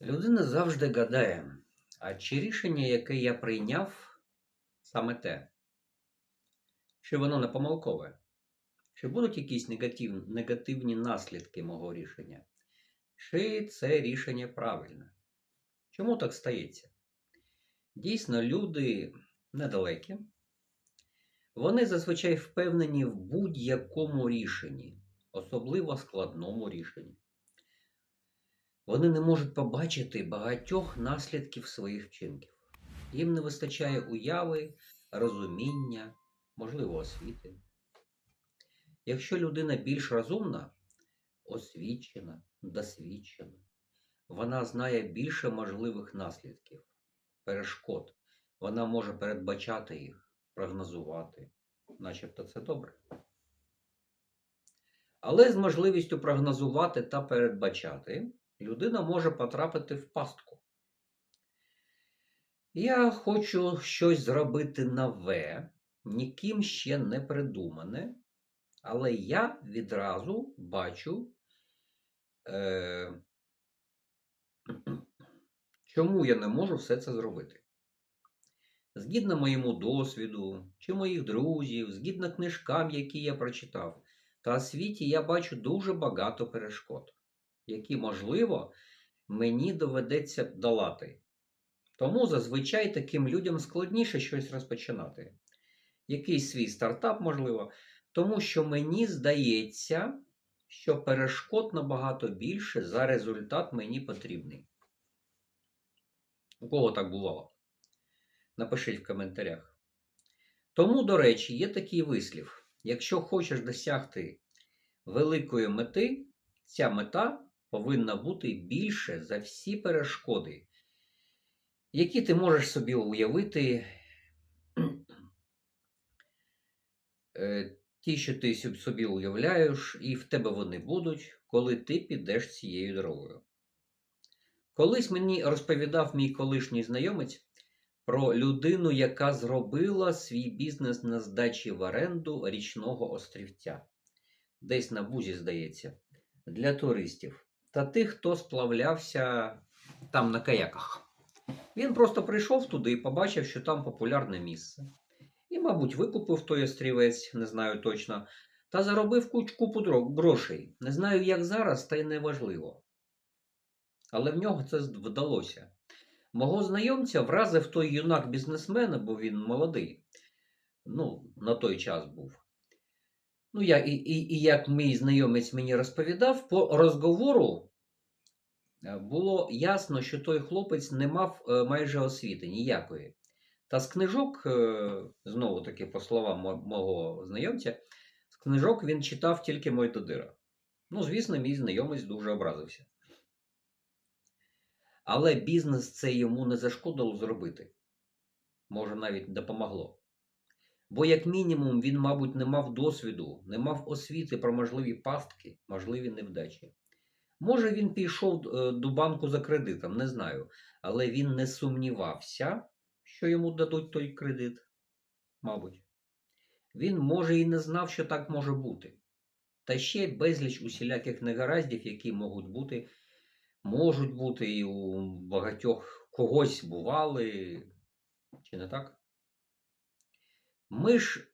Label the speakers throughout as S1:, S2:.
S1: Людина завжди гадає, а чи рішення, яке я прийняв, саме те? Чи воно не помилкове? Чи будуть якісь негатив, негативні наслідки мого рішення? Чи це рішення правильне? Чому так стається? Дійсно, люди недалекі. Вони зазвичай впевнені в будь-якому рішенні, особливо складному рішенні. Вони не можуть побачити багатьох наслідків своїх вчинків. Їм не вистачає уяви, розуміння, можливо, освіти. Якщо людина більш розумна, освічена, досвідчена, вона знає більше можливих наслідків, перешкод. Вона може передбачати їх, прогнозувати, начебто це добре. Але з можливістю прогнозувати та передбачати людина може потрапити в пастку. Я хочу щось зробити нове, ніким ще не придумане, але я відразу бачу, е, чому я не можу все це зробити. Згідно моєму досвіду, чи моїх друзів, згідно книжкам, які я прочитав, та світі я бачу дуже багато перешкод які, можливо, мені доведеться долати. Тому зазвичай таким людям складніше щось розпочинати. Якийсь свій стартап, можливо, тому що мені здається, що перешкод набагато більше за результат мені потрібний. У кого так бувало? Напишіть в коментарях. Тому, до речі, є такий вислів: якщо хочеш досягти великої мети, ця мета повинна бути більше за всі перешкоди, які ти можеш собі уявити, е, ті, що ти собі уявляєш, і в тебе вони будуть, коли ти підеш цією дорогою. Колись мені розповідав мій колишній знайомець про людину, яка зробила свій бізнес на здачі в оренду річного острівця. Десь на бузі, здається, для туристів та тих, хто сплавлявся там на каяках. Він просто прийшов туди і побачив, що там популярне місце. І, мабуть, викупив той острівець, не знаю точно, та заробив купу грошей. Не знаю, як зараз, та й не важливо. Але в нього це вдалося. Мого знайомця вразив той юнак бізнесмена, бо він молодий. Ну, на той час був. Ну, я, і, і, і як мій знайомець мені розповідав, по розговору е, було ясно, що той хлопець не мав е, майже освіти ніякої. Та з книжок, е, знову таки, по словам мого знайомця, з книжок він читав тільки мой Додира. Ну, звісно, мій знайомець дуже образився. Але бізнес це йому не зашкодило зробити. Може, навіть допомогло. Бо, як мінімум, він, мабуть, не мав досвіду, не мав освіти про можливі пастки, можливі невдачі. Може, він пішов е, до банку за кредитом, не знаю, але він не сумнівався, що йому дадуть той кредит. Мабуть. Він, може, і не знав, що так може бути. Та ще безліч усіляких негараздів, які можуть бути, можуть бути і у багатьох когось бували, чи не так? Ми ж,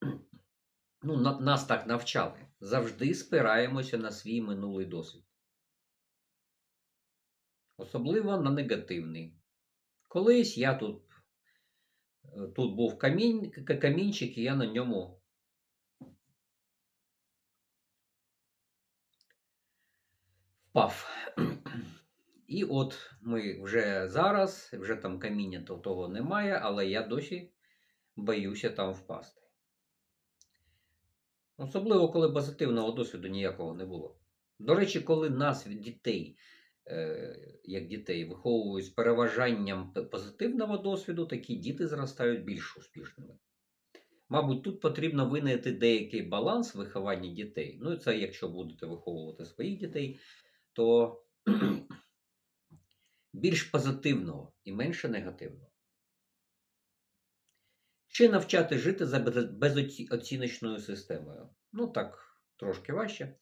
S1: ну, нас так навчали, завжди спираємося на свій минулий досвід. Особливо на негативний. Колись я тут е, тут був камінь, камінчик, і я на ньому впав. І от ми вже зараз, вже там каміння того немає, але я досі боюся там впасти. Особливо, коли позитивного досвіду ніякого не було. До речі, коли нас від дітей, е, як дітей, виховують з переважанням позитивного досвіду, такі діти зростають більш успішними. Мабуть, тут потрібно винайти деякий баланс виховання дітей. Ну, і це якщо будете виховувати своїх дітей, то більш позитивного і менше негативного. Чи навчати жити за безоціночною системою? Ну, так, трошки важче.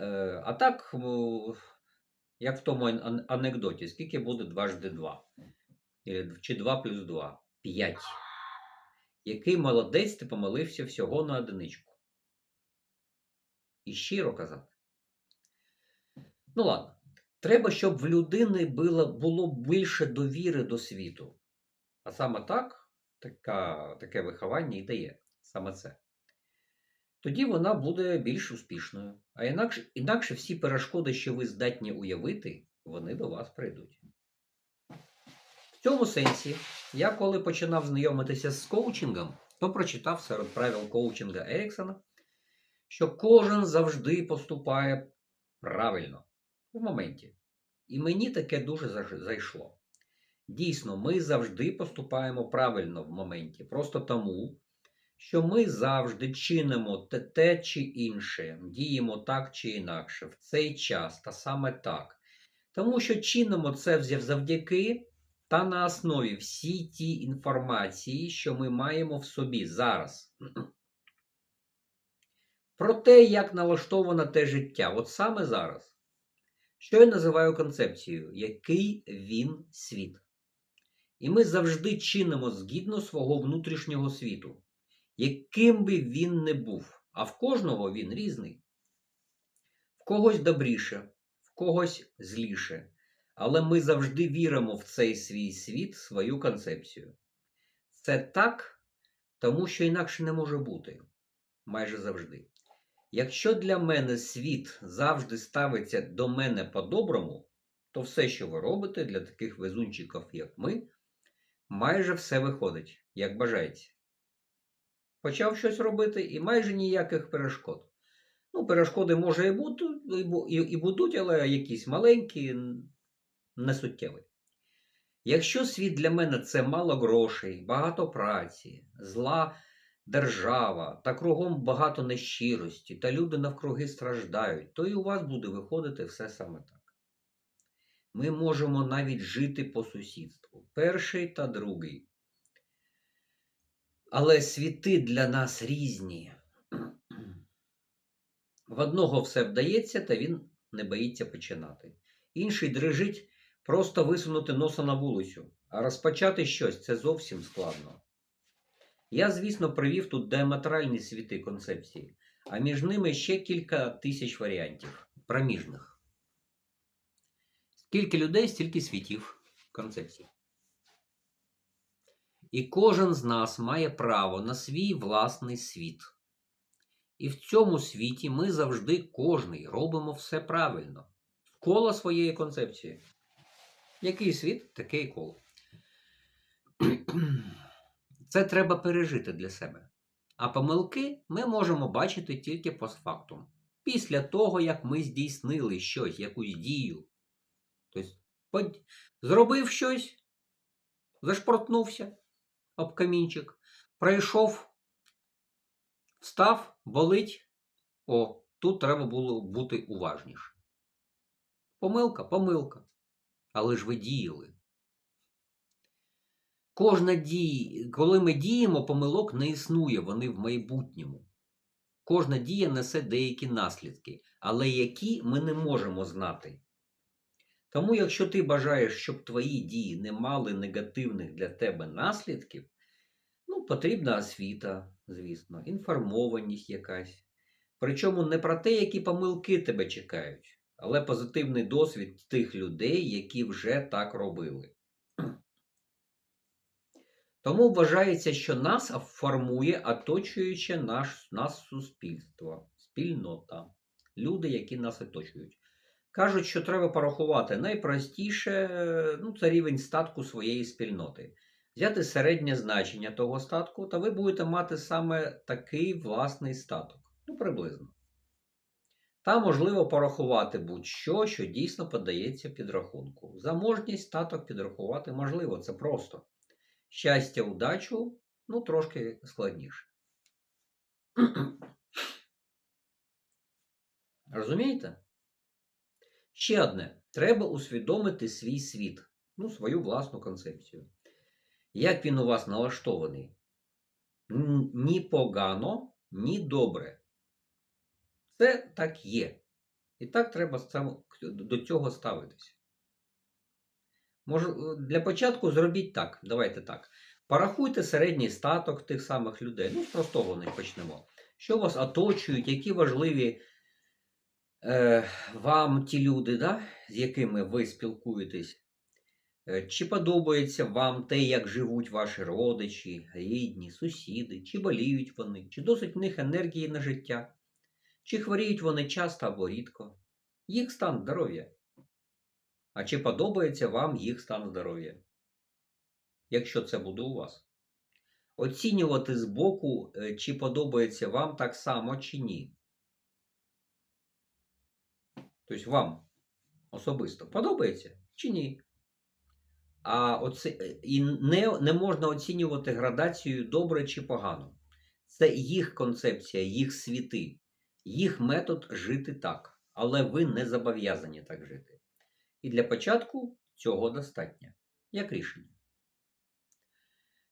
S1: Е, а так, Як в тому анекдоті, скільки буде дважди два? Чи 2 плюс 2? 5. Який молодець ти помилився всього на одиничку. І щиро казати. Ну ладно. Треба, щоб в людини було, було більше довіри до світу. А саме так, така, таке виховання і дає. Саме це. Тоді вона буде більш успішною. А інакше, інакше всі перешкоди, що ви здатні уявити, вони до вас прийдуть. В цьому сенсі, я коли починав знайомитися з коучингом, то прочитав серед правил коучинга Еріксона, що кожен завжди поступає правильно в моменті. І мені таке дуже зайшло. Дійсно, ми завжди поступаємо правильно в моменті, просто тому, що ми завжди чинимо те, те чи інше, діємо так чи інакше, в цей час та саме так. Тому що чинимо це завдяки та на основі всій ті інформації, що ми маємо в собі зараз. Про те, як налаштоване те життя, от саме зараз. Що я називаю концепцією, який він світ. І ми завжди чинимо згідно свого внутрішнього світу, яким би він не був, а в кожного він різний. В когось добріше, в когось зліше. Але ми завжди віримо в цей свій світ, свою концепцію. Це так, тому що інакше не може бути. Майже завжди. Якщо для мене світ завжди ставиться до мене по-доброму, то все, що ви робите для таких везунчиків, як ми, майже все виходить, як бажаєте. Почав щось робити і майже ніяких перешкод. Ну, перешкоди може і будуть, і і, будуть, але якісь маленькі, несуттєві. Якщо світ для мене це мало грошей, багато праці, зла держава та кругом багато нещирості, та люди навкруги страждають, то і у вас буде виходити все саме так. Ми можемо навіть жити по сусідству, перший та другий. Але світи для нас різні. В одного все вдається, та він не боїться починати. Інший дрижить просто висунути носа на вулицю, а розпочати щось це зовсім складно. Я, звісно, привів тут діаметральні світи концепції, а між ними ще кілька тисяч варіантів проміжних. Скільки людей, стільки світів концепцій. І кожен з нас має право на свій власний світ. І в цьому світі ми завжди кожний робимо все правильно. Коло своєї концепції. Який світ, таке і коло. Це треба пережити для себе. А помилки ми можемо бачити тільки постфактум. Після того, як ми здійснили щось, якусь дію. Тобто, зробив щось, зашпортнувся об камінчик, пройшов, встав, болить. О, тут треба було бути уважніше. Помилка, помилка. Але ж ви діяли. Кожна дія, коли ми діємо, помилок не існує, вони в майбутньому. Кожна дія несе деякі наслідки, але які ми не можемо знати. Тому, якщо ти бажаєш, щоб твої дії не мали негативних для тебе наслідків, ну, потрібна освіта, звісно, інформованість якась. Причому не про те, які помилки тебе чекають, але позитивний досвід тих людей, які вже так робили. Тому вважається, що нас формує оточуюче наш, нас суспільство, спільнота, люди, які нас оточують. Кажуть, що треба порахувати найпростіше ну, це рівень статку своєї спільноти. Взяти середнє значення того статку, та ви будете мати саме такий власний статок. Ну, приблизно. Та можливо порахувати будь-що, що дійсно подається під рахунку. Заможність статок підрахувати можливо, це просто. Щастя, удачу, ну, трошки складніше. Розумієте? Ще одне. Треба усвідомити свій світ, ну, свою власну концепцію. Як він у вас налаштований? Ні погано, ні добре. Це так є. І так треба до цього ставитися. Може, для початку зробіть так. Давайте так. Порахуйте середній статок тих самих людей. Ну, з простого не почнемо. Що вас оточують, які важливі вам ті люди, да, з якими ви спілкуєтесь? Е, Чи подобається вам те, як живуть ваші родичі, рідні, сусіди, чи боліють вони, чи досить в них енергії на життя, чи хворіють вони часто або рідко, їх стан здоров'я. А чи подобається вам їх стан здоров'я? Якщо це буде у вас. Оцінювати збоку, е, чи подобається вам так само, чи ні. Тобто вам особисто подобається чи ні? А оце, е, і не, не можна оцінювати градацію добре чи погано. Це їх концепція, їх світи, їх метод жити так. Але ви не зобов'язані так жити. І для початку цього достатньо, як рішення.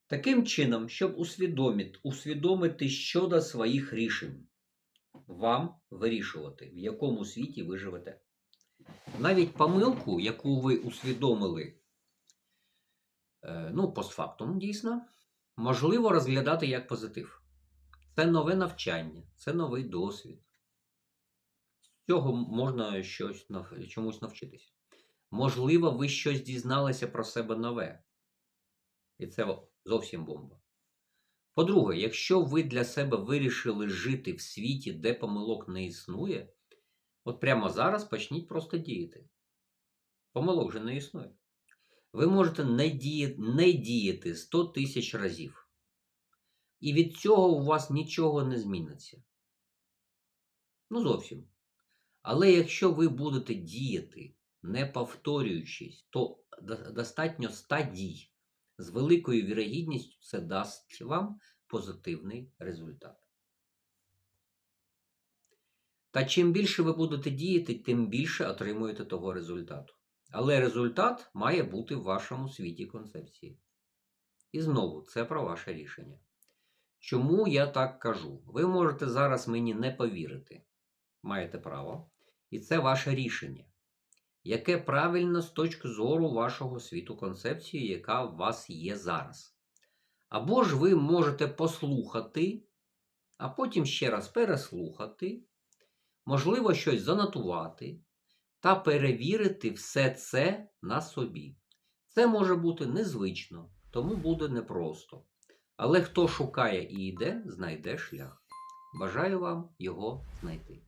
S1: Таким чином, щоб усвідомити, усвідомити щодо своїх рішень, вам вирішувати, в якому світі ви живете. Навіть помилку, яку ви усвідомили, е, ну, постфактум, дійсно, можливо розглядати як позитив. Це нове навчання, це новий досвід. З цього можна щось, чомусь навчитися. Можливо, ви щось дізналися про себе нове. І це зовсім бомба. По-друге, якщо ви для себе вирішили жити в світі, де помилок не існує, от прямо зараз почніть просто діяти. Помилок вже не існує. Ви можете не діяти, не діяти 100 тисяч разів. І від цього у вас нічого не зміниться. Ну, зовсім. Але якщо ви будете діяти, не повторюючись, то достатньо 100 дій. З великою вірогідністю це дасть вам позитивний результат. Та чим більше ви будете діяти, тим більше отримуєте того результату. Але результат має бути в вашому світі концепції. І знову це про ваше рішення. Чому я так кажу? Ви можете зараз мені не повірити. Маєте право. І це ваше рішення яке правильно з точки зору вашого світу концепції, яка у вас є зараз. Або ж ви можете послухати, а потім ще раз переслухати, можливо, щось занотувати та перевірити все це на собі. Це може бути незвично, тому буде непросто. Але хто шукає і йде, знайде шлях. Бажаю вам його знайти.